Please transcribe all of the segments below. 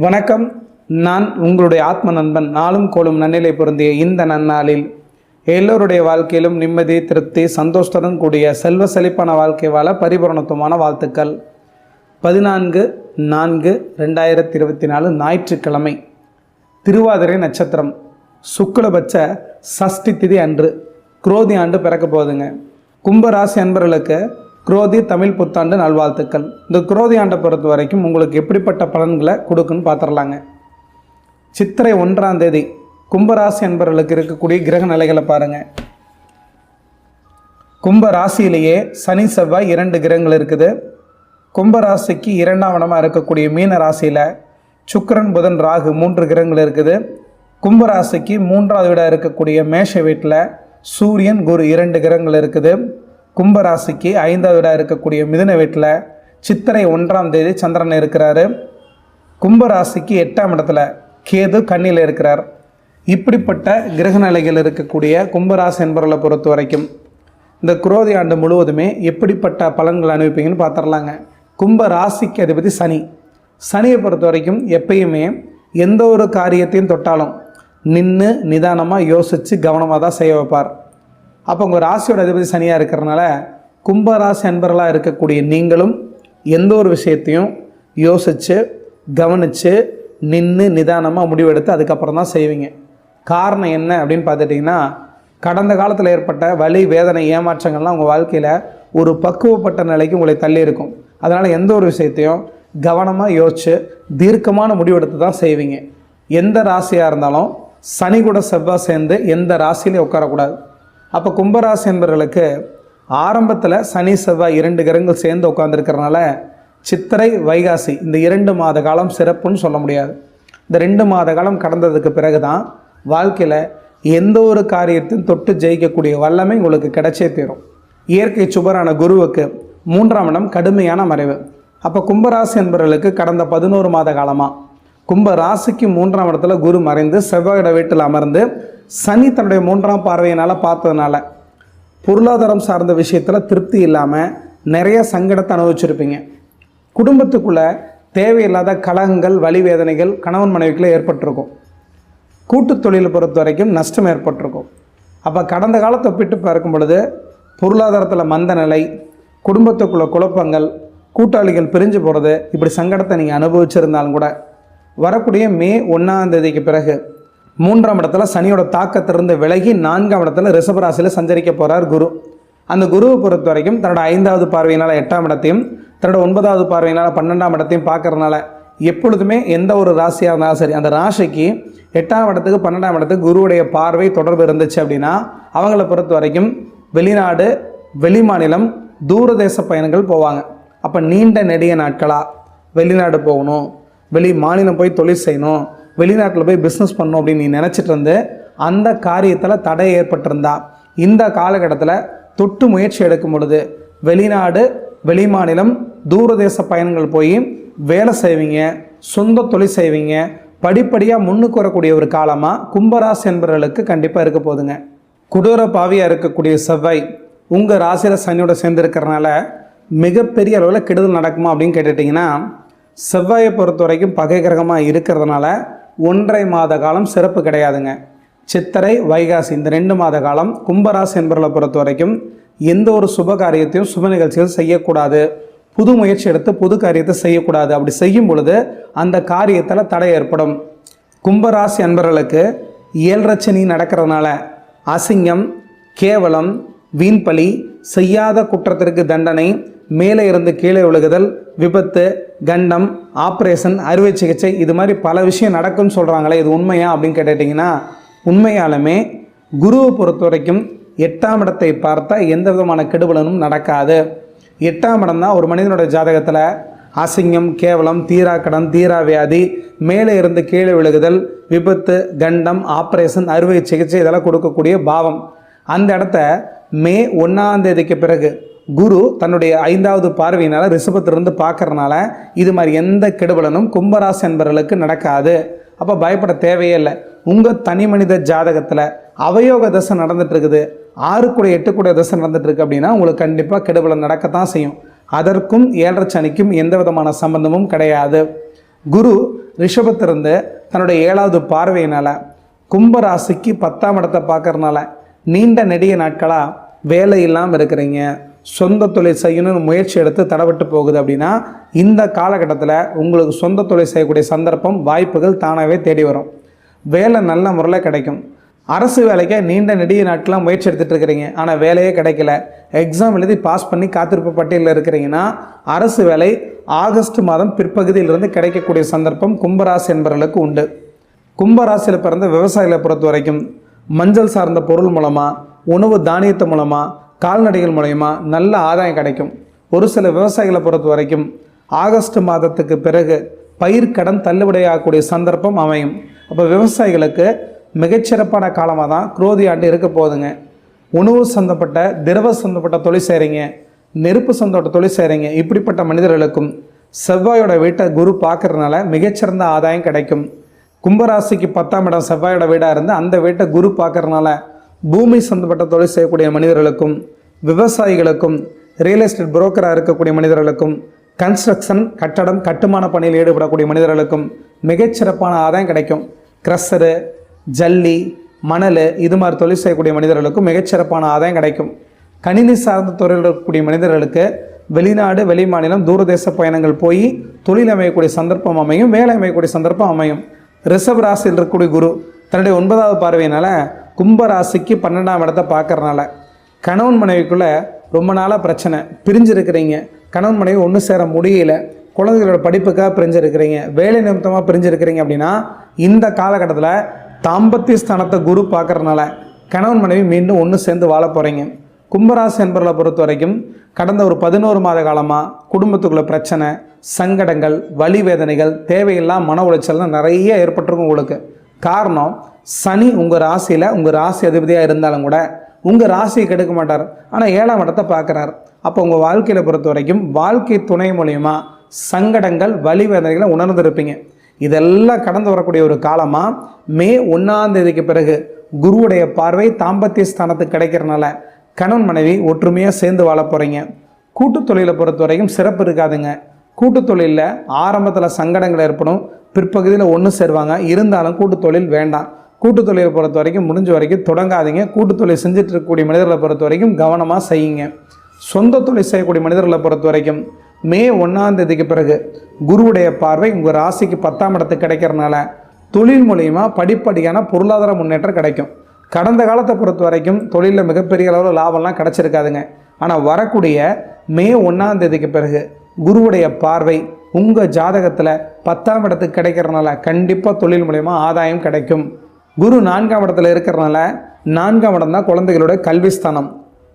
வணக்கம். நான் உங்களுடைய ஆத்ம நண்பன் நாளும் கோளும் நன்னிலை பொருந்திய இந்த நன்னாளில் எல்லோருடைய வாழ்க்கையிலும் நிம்மதி திருப்தி சந்தோஷத்துடன் கூடிய செல்வ செழிப்பான வாழ்க்கை வாழ பரிபூரணத்துவமான வாழ்த்துக்கள். பதினான்கு நான்கு ரெண்டாயிரத்தி இருபத்தி நாலு ஞாயிற்றுக்கிழமை திருவாதிரை நட்சத்திரம். சுக்லபட்ச சஷ்டி திதி அன்று குரோதி ஆண்டு பிறக்க போகுதுங்க. கும்பராசி அன்பர்களுக்கு குரோதி தமிழ் புத்தாண்டு நல்வாழ்த்துக்கள். இந்த குரோதி ஆண்டை பொறுத்த வரைக்கும் உங்களுக்கு எப்படிப்பட்ட பலன்களை கொடுக்குன்னு பார்த்துடலாங்க. சித்திரை ஒன்றாம் தேதி கும்பராசி என்பவர்களுக்கு இருக்கக்கூடிய கிரக நிலைகளை பாருங்கள் கும்ப ராசியிலேயே சனி செவ்வாய் இரண்டு கிரகங்கள் இருக்குது. கும்பராசிக்கு இரண்டாம் இடமாக இருக்கக்கூடிய மீன ராசியில் சுக்கரன் புதன் ராகு மூன்று கிரகங்கள் இருக்குது. கும்பராசிக்கு மூன்றாவது வீடாக இருக்கக்கூடிய மேஷ வீட்டில் சூரியன் குரு இரண்டு கிரகங்கள் இருக்குது. கும்பராசிக்கு ஐந்தாவது இடம் இருக்கக்கூடிய மிதுன வீட்டில் சித்திரை ஒன்றாம் தேதி சந்திரன் இருக்கிறாரு. கும்பராசிக்கு எட்டாம் இடத்துல கேது கண்ணியில் இருக்கிறார். இப்படிப்பட்ட கிரக நிலைகள் இருக்கக்கூடிய கும்பராசி என்பவர்களை பொறுத்த வரைக்கும் இந்த குரோதி ஆண்டு முழுவதுமே எப்படிப்பட்ட பலன்கள் அனுப்பிப்பீங்கன்னு பார்த்துடலாங்க. கும்ப ராசிக்கு அதிபதி சனி. சனியை பொறுத்த வரைக்கும் எப்பயுமே எந்த ஒரு காரியத்தையும் தொட்டாலும் நின்று நிதானமாக யோசித்து கவனமாக தான் செய்ய வைப்பார். அப்போ உங்கள் ராசியோட அதிபதி சனியாக இருக்கிறனால கும்பராசி அன்பர்களாக இருக்கக்கூடிய நீங்களும் எந்த ஒரு விஷயத்தையும் யோசித்து கவனித்து நின்று நிதானமாக முடிவெடுத்து அதுக்கப்புறம் தான் செய்வீங்க. காரணம் என்ன அப்படின்னு பார்த்துட்டிங்கன்னா கடந்த காலத்தில் ஏற்பட்ட வலி வேதனை ஏமாற்றங்கள்லாம் உங்கள் வாழ்க்கையில் ஒரு பக்குவப்பட்ட நிலைக்கு உங்களை தள்ளி இருக்கும். அதனால் எந்த ஒரு விஷயத்தையும் கவனமாக யோசித்து தீர்க்கமான முடிவெடுத்து தான் செய்வீங்க. எந்த ராசியாக இருந்தாலும் சனி கூட செவ்வாய் சேர்ந்து எந்த ராசியிலையும் உட்காரக்கூடாது. அப்போ கும்பராசி என்பவர்களுக்கு ஆரம்பத்தில் சனி செவ்வாய் இரண்டு கிரகங்கள் சேர்ந்து உட்காந்துருக்கிறனால சித்திரை வைகாசி இந்த இரண்டு மாத காலம் சிறப்புன்னு சொல்ல முடியாது. இந்த ரெண்டு மாத காலம் கடந்ததுக்கு பிறகு தான் வாழ்க்கையில் எந்த ஒரு காரியத்தையும் தொட்டு ஜெயிக்கக்கூடிய வல்லமை உங்களுக்கு கிடைச்சே தீரும். இயற்கை சுபரான குருவுக்கு மூன்றாம் இடம் கடுமையான மறைவு. அப்போ கும்பராசி என்பவர்களுக்கு கடந்த பதினோரு மாத காலமாக கும்ப ராசிக்கு மூன்றாம் இடத்துல குரு மறைந்து செவ்வாயோட வீட்டில் அமர்ந்து சனி தன்னுடைய மூன்றாம் பார்வையினால் பார்த்ததுனால பொருளாதாரம் சார்ந்த விஷயத்தில் திருப்தி இல்லாமல் நிறைய சங்கடத்தை அனுபவிச்சிருப்பீங்க. குடும்பத்துக்குள்ளே தேவையில்லாத கலகங்கள் வலி வேதனைகள் கணவன் மனைவிக்குள்ளே ஏற்பட்டிருக்கும். கூட்டு தொழிலை பொறுத்த வரைக்கும் நஷ்டம் ஏற்பட்டிருக்கும். அப்போ கடந்த காலத்தை ஒப்பிட்டு பார்க்கும் பொழுது பொருளாதாரத்தில் மந்த நிலை குடும்பத்துக்குள்ள குழப்பங்கள் கூட்டாளிகள் பிரிஞ்சு போகிறது இப்படி சங்கடத்தை நீங்கள் அனுபவிச்சிருந்தாலும் கூட வரக்கூடிய மே ஒன்றாம் தேதிக்கு பிறகு மூன்றாம் இடத்துல சனியோட தாக்கத்திலிருந்து விலகி நான்காம் இடத்துல ரிஷபராசியில் சஞ்சரிக்க போகிறார் குரு. அந்த குருவை பொறுத்த வரைக்கும் தன்னோட ஐந்தாவது பார்வையினால் எட்டாம் இடத்தையும் தன்னோட ஒன்பதாவது பார்வையினால் பன்னெண்டாம் இடத்தையும் பார்க்கறதுனால எப்பொழுதுமே எந்த ஒரு ராசியாக இருந்தாலும் சரி அந்த ராசிக்கு எட்டாம் இடத்துக்கு பன்னெண்டாம் இடத்துக்கு குருவுடைய பார்வை தொடர்பு இருந்துச்சு அப்படின்னா அவங்கள பொறுத்த வரைக்கும் வெளிநாடு வெளி மாநிலம் தூரதேச பயணங்கள் போவாங்க. அப்போ நீண்ட நெடிய நாட்களாக வெளிநாடு போகணும் வெளி மாநிலம் போய் தொழில் செய்யணும் வெளிநாட்டில் போய் பிஸ்னஸ் பண்ணணும் அப்படின்னு நீ நினச்சிட்டு இருந்து அந்த காரியத்தில் தடை ஏற்பட்டிருந்தா. இந்த காலகட்டத்தில் தொட்டு முயற்சி எடுக்கும் பொழுது வெளிநாடு வெளிமாநிலம் தூரதேச பயணங்கள் போய் வேலை செய்வீங்க சொந்த தொழில் செய்வீங்க படிப்படியாக முன்னுக்கு வரக்கூடிய ஒரு காலமாக கும்பராசி என்பவர்களுக்கு கண்டிப்பாக இருக்க போதுங்க கொடூர பாவியாக இருக்கக்கூடிய செவ்வாய் உங்கள் ராசியில் சனியோட சேர்ந்து இருக்கிறனால மிகப்பெரிய அளவில் கெடுதல் நடக்குமா அப்படின்னு கேட்டுட்டிங்கன்னா செவ்வாயை பொறுத்த வரைக்கும் பகை கிரகமாக இருக்கிறதுனால ஒன்றரை மாத காலம் சிறப்பு கிடையாதுங்க. சித்திரை வைகாசி இந்த ரெண்டு மாத காலம் கும்பராசி என்பவர்களை பொறுத்த வரைக்கும் எந்த ஒரு சுப காரியத்தையும் சுப நிகழ்ச்சிகள் செய்யக்கூடாது. புது முயற்சி எடுத்து புது காரியத்தை செய்யக்கூடாது. அப்படி செய்யும் பொழுது அந்த காரியத்தில் தடை ஏற்படும். கும்பராசி அன்பர்களுக்கு ஏழ்ரச்சனி நடக்கிறதுனால அசிங்கம் கேவலம் வீண்பலி செய்யாத குற்றத்திற்கு தண்டனை மேலே இருந்து கீழே விழுகுதல் விபத்து கண்டம் ஆப்ரேஷன் அறுவை சிகிச்சை இது மாதிரி பல விஷயம் நடக்கும்னு சொல்கிறாங்களே இது உண்மையா அப்படின்னு கேட்டுட்டிங்கன்னா உண்மையாலுமே குருவை பொறுத்த வரைக்கும் எட்டாம் இடத்தை பார்த்தா எந்த விதமான கெடுபலனும் நடக்காது. எட்டாம் இடம் தான் ஒரு மனிதனோட ஜாதகத்தில் அசிங்கம் கேவலம் தீரா கடன் தீரா வியாதி மேலே இருந்து கீழே விழுகுதல் விபத்து கண்டம் ஆப்ரேஷன் அறுவை சிகிச்சை இதெல்லாம் கொடுக்கக்கூடிய பாவம். அந்த இடத்த மே ஒன்றாம் தேதிக்கு பிறகு குரு தன்னுடைய ஐந்தாவது பார்வையினால் ரிஷபத்திலிருந்து பார்க்கறனால இது மாதிரி எந்த கெடுபலனும் கும்பராசி என்பவர்களுக்கு நடக்காது. அப்போ பயப்பட தேவையே இல்லை. உங்கள் தனி மனித ஜாதகத்தில் அவயோக தசை நடந்துட்டுருக்குது. ஆறு கூட எட்டு கூட தசை நடந்துட்டுருக்கு அப்படின்னா உங்களுக்கு கண்டிப்பாக கெடுபலன் நடக்கத்தான் செய்யும். அதற்கும் ஏழரை சனிக்கும் எந்த விதமான சம்பந்தமும் கிடையாது. குரு ரிஷபத்திலிருந்து தன்னுடைய ஏழாவது பார்வையினால் கும்பராசிக்கு பத்தாம் இடத்தை பார்க்கறனால நீண்ட நெடிய நாட்களாக வேலை இல்லாமல் இருக்கிறீங்க. சொந்த தொழில் செய்யணும்னு முயற்சி எடுத்து தடவிட்டு போகுது அப்படின்னா இந்த காலகட்டத்தில் உங்களுக்கு சொந்த தொழில் செய்யக்கூடிய சந்தர்ப்பம் வாய்ப்புகள் தானாகவே தேடி வரும். வேலை நல்ல முறையில் கிடைக்கும். அரசு வேலைக்கு நீண்ட நெடிய நாட்களாக முயற்சி எடுத்துகிட்டு இருக்கிறீங்க. ஆனால் வேலையே கிடைக்கல. எக்ஸாம் எழுதி பாஸ் பண்ணி காத்திருப்பு பட்டியலில் இருக்கிறீங்கன்னா அரசு வேலை ஆகஸ்ட் மாதம் பிற்பகுதியிலிருந்து கிடைக்கக்கூடிய சந்தர்ப்பம் கும்பராசி என்பவர்களுக்கு உண்டு. கும்பராசியில் பிறந்த விவசாயிகளை பொறுத்த வரைக்கும் மஞ்சள் சார்ந்த பொருள் மூலமாக உணவு தானியத்து மூலமாக கால்நடைகள் மூலயமா நல்ல ஆதாயம் கிடைக்கும். ஒரு சில விவசாயிகளை பொறுத்த வரைக்கும் ஆகஸ்ட் மாதத்துக்கு பிறகு பயிர்க்கடன் தள்ளுபடியாகக்கூடிய சந்தர்ப்பம் அமையும். அப்போ விவசாயிகளுக்கு மிகச்சிறப்பான காலமாக தான் குரோதி ஆண்டு இருக்க போகுதுங்க. உணவு சந்தப்பட்ட திரவ சந்தப்பட்ட தொழில் செய்கிறீங்க நெருப்பு சந்தப்பட்ட தொழில் செய்கிறீங்க இப்படிப்பட்ட மனிதர்களுக்கும் செவ்வாயோட வீட்டை குரு பார்க்குறதுனால மிகச்சிறந்த ஆதாயம் கிடைக்கும். கும்பராசிக்கு பத்தாம் இடம் செவ்வாயோட வீடாக இருந்து அந்த வீட்டை குரு பார்க்குறதுனால பூமி சம்பந்தப்பட்ட தொழில் செய்யக்கூடிய மனிதர்களுக்கும் விவசாயிகளுக்கும் ரியல் எஸ்டேட் புரோக்கராக இருக்கக்கூடிய மனிதர்களுக்கும் கன்ஸ்ட்ரக்ஷன் கட்டடம் கட்டுமான பணியில் ஈடுபடக்கூடிய மனிதர்களுக்கும் மிகச்சிறப்பான ஆதாயம் கிடைக்கும். க்ரஷரு ஜல்லி மணல் இது மாதிரி தொழில் செய்யக்கூடிய மனிதர்களுக்கும் மிகச்சிறப்பான ஆதாயம் கிடைக்கும். கணினி சார்ந்த துறையில் இருக்கக்கூடிய மனிதர்களுக்கு வெளிநாடு வெளி மாநிலம் தூரதேச பயணங்கள் போய் தொழில் அமையக்கூடிய சந்தர்ப்பம் அமையும் வேலை அமையக்கூடிய சந்தர்ப்பம் அமையும். ரிசர்வ் ராசியில் இருக்கக்கூடிய குரு தன்னுடைய ஒன்பதாவது பார்வையினால் கும்பராசிக்கு பன்னெண்டாம் இடத்தை பார்க்கறனால கணவன் மனைவிக்குள்ளே ரொம்ப நாளாக பிரச்சனை பிரிஞ்சிருக்கிறீங்க. கணவன் மனைவி ஒன்று சேர முடியல. குழந்தைகளோட படிப்புக்காக பிரிஞ்சிருக்கிறீங்க. வேலை நிமித்தமாக பிரிஞ்சிருக்கிறீங்க அப்படின்னா இந்த காலகட்டத்தில் தாம்பத்திய ஸ்தானத்தை குரு பார்க்கறனால கணவன் மனைவி மீண்டும் ஒன்று சேர்ந்து வாழ போகிறீங்க கும்பராசி என்பவர்களை பொறுத்த வரைக்கும் கடந்த ஒரு பதினோரு மாத காலமாக குடும்பத்துக்குள்ள பிரச்சனை சங்கடங்கள் வலி வேதனைகள் தேவையில்லாம் மன உளைச்சல்லாம் நிறைய ஏற்பட்டிருக்கும் உங்களுக்கு. காரணம் சனி உங்கள் ராசியில் உங்கள் ராசி அதிபதியாக இருந்தாலும் கூட உங்கள் ராசியை கெடுக்க மாட்டார். ஆனால் ஏழாம் இடத்தை பார்க்குறார். அப்போ உங்கள் வாழ்க்கையில் பொறுத்த வரைக்கும் வாழ்க்கை துணை மூலயமா சங்கடங்கள் வழிவேதனைகளை உணர்ந்துருப்பீங்க உணர்ந்திருப்பீங்க. இதெல்லாம் கடந்து வரக்கூடிய ஒரு காலமாக மே ஒன்றாம் தேதிக்கு பிறகு குருவுடைய பார்வை தாம்பத்திய ஸ்தானத்துக்கு கிடைக்கிறனால கணவன் மனைவி ஒற்றுமையாக சேர்ந்து வாழ போகிறீங்க கூட்டு தொழிலை பொறுத்த வரைக்கும் சிறப்பு இருக்காதுங்க. கூட்டு தொழிலில் ஆரம்பத்தில் சங்கடங்கள் ஏற்படும். பிற்பகுதியில் ஒன்று சேருவாங்க. இருந்தாலும் கூட்டு தொழில் வேண்டாம். கூட்டு தொழிலை பொறுத்த வரைக்கும் முடிஞ்ச வரைக்கும் தொடங்காதீங்க. கூட்டு தொழில் செஞ்சுட்டு இருக்கக்கூடிய மனிதர்களை பொறுத்த வரைக்கும் கவனமாக செய்யுங்க. சொந்த தொழில் செய்யக்கூடிய மனிதர்களை பொறுத்த வரைக்கும் மே ஒன்றாம் தேதிக்கு பிறகு குருவுடைய பார்வை உங்கள் ராசிக்கு பத்தாம் இடத்துக்கு கிடைக்கிறனால தொழில் மூலயமா படிப்படியான பொருளாதார முன்னேற்றம் கிடைக்கும். கடந்த காலத்தை பொறுத்த வரைக்கும் தொழிலில் மிகப்பெரிய அளவில் லாபம்லாம் கிடச்சிருக்காதுங்க. ஆனால் வரக்கூடிய மே ஒன்றாம் தேதிக்கு பிறகு குருவுடைய பார்வை உங்கள் ஜாதகத்தில் பத்தாம் இடத்துக்கு கிடைக்கிறனால கண்டிப்பாக தொழில் மூலயமா ஆதாயம் கிடைக்கும். குரு நான்காம் இடத்துல இருக்கிறனால நான்காம் இடம் தான் குழந்தைகளோட கல்வி ஸ்தானம்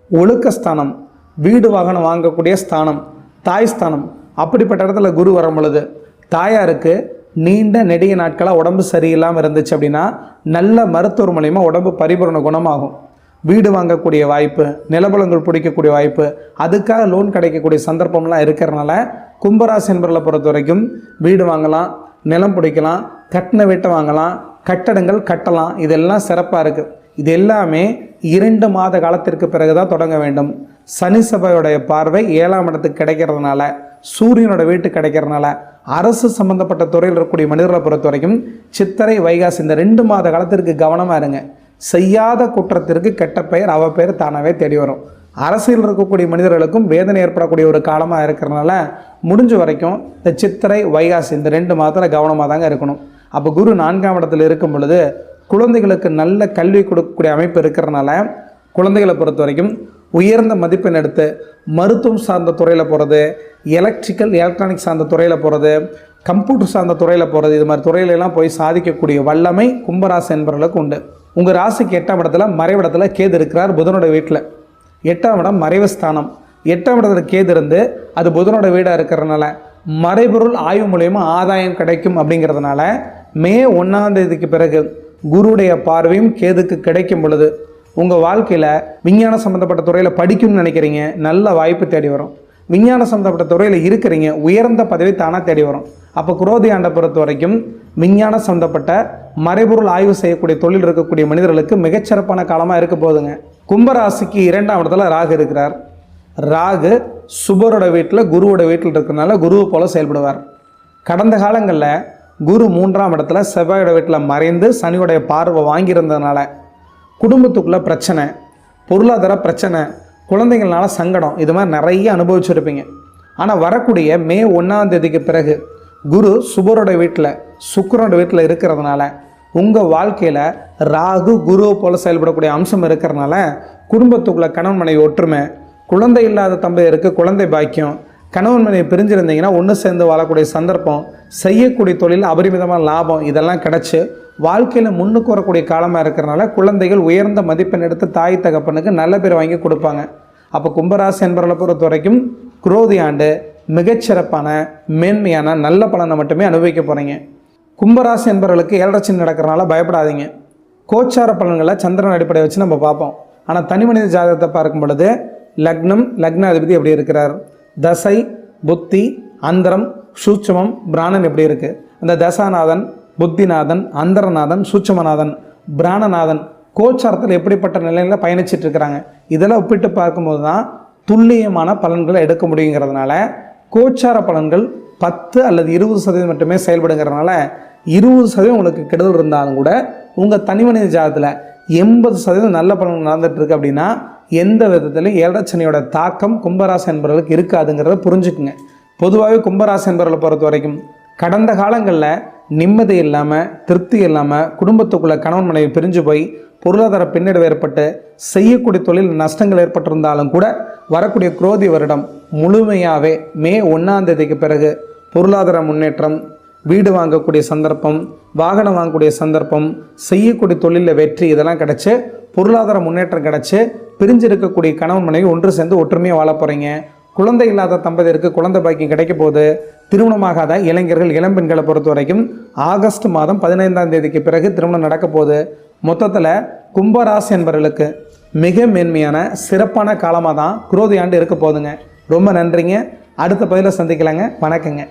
ஒழுக்க ஸ்தானம் வீடு வாகனம் வாங்கக்கூடிய ஸ்தானம் தாய் ஸ்தானம். அப்படிப்பட்ட இடத்துல குரு வரும் பொழுது தாயாருக்கு நீண்ட நெடிய நாட்களாக உடம்பு சரியில்லாமல் இருந்துச்சு அப்படின்னா நல்ல மருத்துவர் மூலயமா உடம்பு பரிபூரண குணமாகும். வீடு வாங்கக்கூடிய வாய்ப்பு நிலபலங்கள் பிடிக்கக்கூடிய வாய்ப்பு அதுக்காக லோன் கிடைக்கக்கூடிய சந்தர்ப்பம்லாம் இருக்கிறனால கும்பராசி என்பர்களை பொறுத்த வரைக்கும் வீடு வாங்கலாம் நிலம் பிடிக்கலாம் கட்டின வீட்டை வாங்கலாம் கட்டடங்கள் கட்டலாம். இதெல்லாம் சிறப்பாக இருக்குது இது எல்லாமே இரண்டு மாத காலத்திற்கு பிறகு தான் தொடங்க வேண்டும். சனி சபையோடைய பார்வை ஏழாம் இடத்துக்கு கிடைக்கிறதுனால சூரியனோட வீட்டு கிடைக்கிறதுனால அரசு சம்பந்தப்பட்ட துறையில் இருக்கக்கூடிய மனிதர்களை பொறுத்த வரைக்கும் சித்திரை வைகாசி இந்த ரெண்டு மாத காலத்திற்கு கவனமாக இருங்க. செய்யாத குற்றத்திற்கு கெட்ட பெயர் அவ பெயர் தானாகவே தேடி வரும். அரசியல் இருக்கக்கூடிய மனிதர்களுக்கும் வேதனை ஏற்படக்கூடிய ஒரு காலமாக இருக்கிறனால முடிஞ்ச வரைக்கும் இந்த சித்திரை வைகாசி இந்த ரெண்டு மாதத்தில் கவனமாக தாங்க இருக்கணும். அப்போ குரு நான்காம் இடத்துல இருக்கும் பொழுது குழந்தைகளுக்கு நல்ல கல்வி கொடுக்கக்கூடிய அமைப்பு இருக்கிறனால குழந்தைகளை பொறுத்த வரைக்கும் உயர்ந்த மதிப்பெண் எடுத்து மருத்துவம் சார்ந்த துறையில் போகிறது எலக்ட்ரிக்கல் எலக்ட்ரானிக் சார்ந்த துறையில் போகிறது கம்ப்யூட்டர் சார்ந்த துறையில் போகிறது இது மாதிரி துறையிலெல்லாம் போய் சாதிக்கக்கூடிய வல்லமை கும்பராசி என்பவர்களுக்கு உண்டு. உங்கள் ராசிக்கு எட்டாம் இடத்துல மறைவிடத்தில் கேது இருக்கிறார் புதனோட வீட்டில். எட்டாம் இடம் மறைவு ஸ்தானம். எட்டாம் இடத்துல கேது இருந்து அது புதனோட வீடாக இருக்கிறதுனால மறைபொருள் ஆய்வு மூலயமா ஆதாயம் கிடைக்கும் அப்படிங்கிறதுனால மே ஒன்றாம் தேதிக்கு பிறகு குருடைய பார்வையும் கேதுக்கு கிடைக்கும் பொழுது உங்கள் வாழ்க்கையில் விஞ்ஞான சம்மந்தப்பட்ட துறையில் படிக்கணும்னு நினைக்கிறீங்க நல்ல வாய்ப்பு தேடி வரும். விஞ்ஞான சம்மந்தப்பட்ட துறையில் இருக்கிறீங்க உயர்ந்த பதவி தானாக தேடி வரும். அப்போ குரோதி ஆண்டை பொறுத்த வரைக்கும் விஞ்ஞான சம்மந்தப்பட்ட மறைபொருள் ஆய்வு செய்யக்கூடிய தொழில் இருக்கக்கூடிய மனிதர்களுக்கு மிகச்சிறப்பான காலமாக இருக்க போகுதுங்க. கும்பராசிக்கு இரண்டாம் இடத்துல ராகு இருக்கிறார். ராகு சுபரோட வீட்டில் குருவோட வீட்டில் இருக்கிறனால குருவை போல செயல்படுவார். கடந்த காலங்களில் குரு மூன்றாம் இடத்துல செவ்வாயோட வீட்டில் மறைந்து சனியோடைய பார்வை வாங்கியிருந்ததுனால குடும்பத்துக்குள்ளே பிரச்சனை பொருளாதார பிரச்சனை குழந்தைங்களால சங்கடம் இது மாதிரி நிறைய அனுபவிச்சிருப்பீங்க. ஆனால் வரக்கூடிய மே ஒன்றாம் தேதிக்கு பிறகு குரு சுபரோட வீட்டில் சுக்கரோட வீட்டில் இருக்கிறதுனால உங்கள் வாழ்க்கையில் ராகு குரு போல் செயல்படக்கூடிய அம்சம் இருக்கிறதுனால குடும்பத்துக்குள்ளே கணவன் மனைவி ஒற்றுமை குழந்தை இல்லாத தம்பதியருக்கு குழந்தை பாக்கியம் கணவன் மனைவி பிரிஞ்சிருந்தீங்கன்னா ஒன்று சேர்ந்து வாழக்கூடிய சந்தர்ப்பம் செய்யக்கூடிய தொழில் அபரிமிதமான லாபம் இதெல்லாம் கிடச்சி வாழ்க்கையில் முன்னுக்கு வரக்கூடிய காலமாக இருக்கிறனால குழந்தைகள் உயர்ந்த மதிப்பெண் எடுத்து தாய் தகப்பனுக்கு நல்ல பேர் வாங்கி கொடுப்பாங்க. அப்போ கும்பராசி என்பவர்களை பொறுத்த வரைக்கும் குரோதி ஆண்டு மிகச்சிறப்பான மேன்மையான நல்ல பலனை மட்டுமே அனுபவிக்க போகிறீங்க கும்பராசி என்பவர்களுக்கு ஏழரட்சி நடக்கிறனால பயப்படாதீங்க. கோச்சார பலன்களை சந்திரன் அடிப்படையை வச்சு நம்ம பார்ப்போம். ஆனால் தனி மனித ஜாதகத்தை பார்க்கும் பொழுது லக்னம் லக்னாதிபதி எப்படி இருக்கிறார்? தசை புத்தி அந்தரம் சூட்சமம் பிராணன் எப்படி இருக்குது அந்த தசாநாதன் புத்திநாதன் அந்தரநாதன் சூட்சமநாதன் பிராணநாதன் கோச்சாரத்தில் எப்படிப்பட்ட நிலையில் பயணிச்சிட்டு இருக்கிறாங்க? இதெல்லாம் ஒப்பிட்டு பார்க்கும்போது தான் துல்லியமான பலன்களை எடுக்க முடியுங்கிறதுனால கோச்சார பலன்கள் பத்து அல்லது இருபது சதவீதம் மட்டுமே செயல்படுங்கிறதுனால இருபது சதவீதம் உங்களுக்கு கெடுதல் இருந்தாலும் கூட உங்கள் தனிமனித ஜாதத்தில் எண்பது சதவீதம் நல்ல பலன் நடந்துட்டு இருக்கு அப்படின்னா எந்த விதத்தில் ஏழரச்சனையோட தாக்கம் கும்பராசி என்பவர்களுக்கு இருக்காதுங்கிறத புரிஞ்சுக்குங்க. பொதுவாகவே கும்பராசி என்பவர்களை பொறுத்த வரைக்கும் கடந்த காலங்களில் நிம்மதி இல்லாமல் திருப்தி இல்லாமல் குடும்பத்துக்குள்ளே கணவன் மனைவி பிரிஞ்சு போய் பொருளாதார பின்னடைவு ஏற்பட்டு செய்யக்கூடிய தொழில் நஷ்டங்கள் ஏற்பட்டிருந்தாலும் கூட வரக்கூடிய குரோதி வருடம் முழுமையாகவே மே ஒன்றாம் தேதிக்கு பிறகு பொருளாதார முன்னேற்றம் வீடு வாங்கக்கூடிய சந்தர்ப்பம் வாகனம் வாங்கக்கூடிய சந்தர்ப்பம் செய்யக்கூடிய தொழிலில் வெற்றி இதெல்லாம் கிடச்சி பொருளாதார முன்னேற்றம் கிடச்சி பிரிஞ்சிருக்கக்கூடிய கணவன் மனைவி ஒன்று சேர்ந்து ஒற்றுமையாக வாழ போகிறீங்க குழந்தை இல்லாத தம்பதியருக்கு குழந்தை பாக்கியம் கிடைக்க போது திருமணமாகாத இளைஞர்கள் இளம்பெண்களை பொறுத்த வரைக்கும் ஆகஸ்ட் மாதம் பதினைந்தாம் தேதிக்கு பிறகு திருமணம் நடக்க போகுது. மொத்தத்தில் கும்பராசி என்பவர்களுக்கு மிக மேன்மையான சிறப்பான காலமாக தான் குரோதி ஆண்டு இருக்க போதுங்க ரொம்ப நன்றிங்க. அடுத்த பதிவில் சந்திக்கலாங்க. வணக்கங்க.